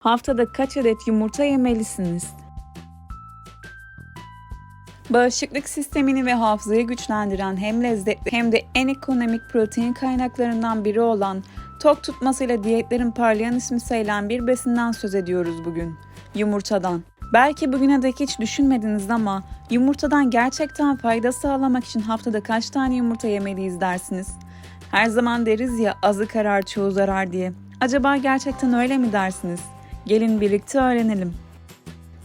Haftada kaç adet yumurta yemelisiniz? Bağışıklık sistemini ve hafızayı güçlendiren hem lezzetli hem de en ekonomik protein kaynaklarından biri olan tok tutmasıyla diyetlerin parlayan ismi sayılan bir besinden söz ediyoruz bugün. Yumurtadan. Belki bugüne dek hiç düşünmediniz ama yumurtadan gerçekten fayda sağlamak için haftada kaç tane yumurta yemeliyiz dersiniz? Her zaman deriz ya azı karar çoğu zarar diye. Acaba gerçekten öyle mi dersiniz? Gelin birlikte öğrenelim.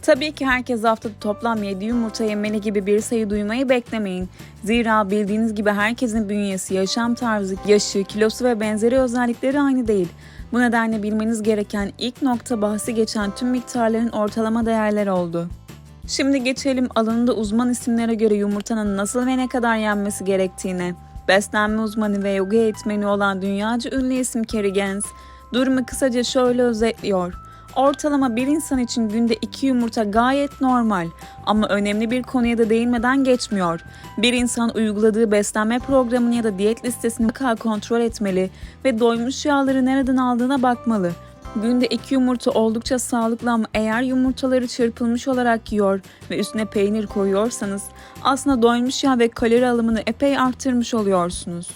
Tabii ki herkes haftada toplam 7 yumurta yemeli gibi bir sayı duymayı beklemeyin. Zira bildiğiniz gibi herkesin bünyesi, yaşam tarzı, yaşı, kilosu ve benzeri özellikleri aynı değil. Bu nedenle bilmeniz gereken ilk nokta bahsi geçen tüm miktarların ortalama değerleri oldu. Şimdi geçelim alanında uzman isimlere göre yumurtanın nasıl ve ne kadar yenmesi gerektiğine. Beslenme uzmanı ve yoga eğitmeni olan dünyaca ünlü isim Kerry Gens, durumu kısaca şöyle özetliyor. Ortalama bir insan için günde iki yumurta gayet normal ama önemli bir konuya da değinmeden geçmiyor. Bir insan uyguladığı beslenme programını ya da diyet listesini kontrol etmeli ve doymuş yağları nereden aldığına bakmalı. Günde iki yumurta oldukça sağlıklı ama eğer yumurtaları çırpılmış olarak yiyor ve üstüne peynir koyuyorsanız aslında doymuş yağ ve kalori alımını epey arttırmış oluyorsunuz.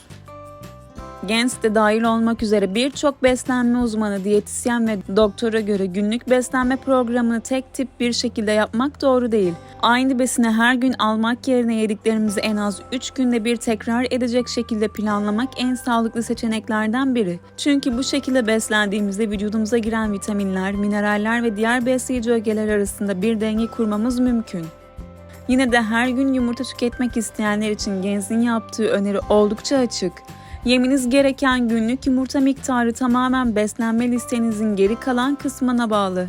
Gens de dahil olmak üzere birçok beslenme uzmanı, diyetisyen ve doktora göre günlük beslenme programını tek tip bir şekilde yapmak doğru değil. Aynı besini her gün almak yerine yediklerimizi en az 3 günde bir tekrar edecek şekilde planlamak en sağlıklı seçeneklerden biri. Çünkü bu şekilde beslendiğimizde vücudumuza giren vitaminler, mineraller ve diğer besleyici ögeler arasında bir denge kurmamız mümkün. Yine de her gün yumurta tüketmek isteyenler için Gens'in yaptığı öneri oldukça açık. Yemeniz gereken günlük yumurta miktarı tamamen beslenme listenizin geri kalan kısmına bağlı.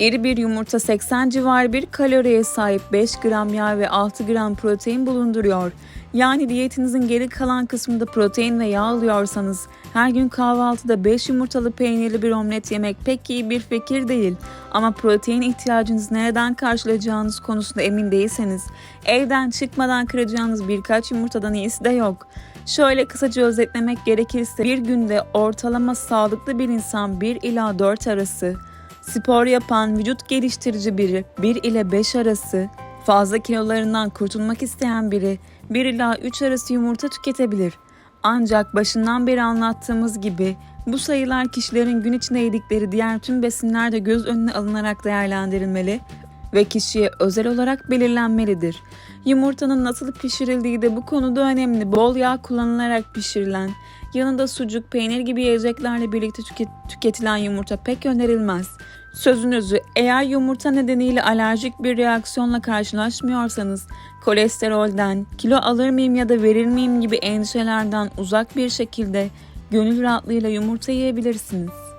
İri bir yumurta 80 civarı bir kaloriye sahip 5 gram yağ ve 6 gram protein bulunduruyor. Yani diyetinizin geri kalan kısmında protein ve yağ alıyorsanız her gün kahvaltıda 5 yumurtalı peynirli bir omlet yemek pek iyi bir fikir değil. Ama protein ihtiyacınızı nereden karşılayacağınız konusunda emin değilseniz evden çıkmadan kıracağınız birkaç yumurtadan iyisi de yok. Şöyle kısaca özetlemek gerekirse bir günde ortalama sağlıklı bir insan 1 ila 4 arası, spor yapan vücut geliştirici biri 1 ile 5 arası, fazla kilolarından kurtulmak isteyen biri 1 ila 3 arası yumurta tüketebilir. Ancak başından beri anlattığımız gibi bu sayılar kişilerin gün içinde yedikleri diğer tüm besinler de göz önüne alınarak değerlendirilmeli ve kişiye özel olarak belirlenmelidir. Yumurtanın nasıl pişirildiği de bu konuda önemli. Bol yağ kullanılarak pişirilen, yanında sucuk, peynir gibi yiyeceklerle birlikte tüket- tüketilen yumurta pek önerilmez. Sözünüzü eğer yumurta nedeniyle alerjik bir reaksiyonla karşılaşmıyorsanız kolesterolden, kilo alır mıyım ya da verir miyim gibi endişelerden uzak bir şekilde gönül rahatlığıyla yumurta yiyebilirsiniz.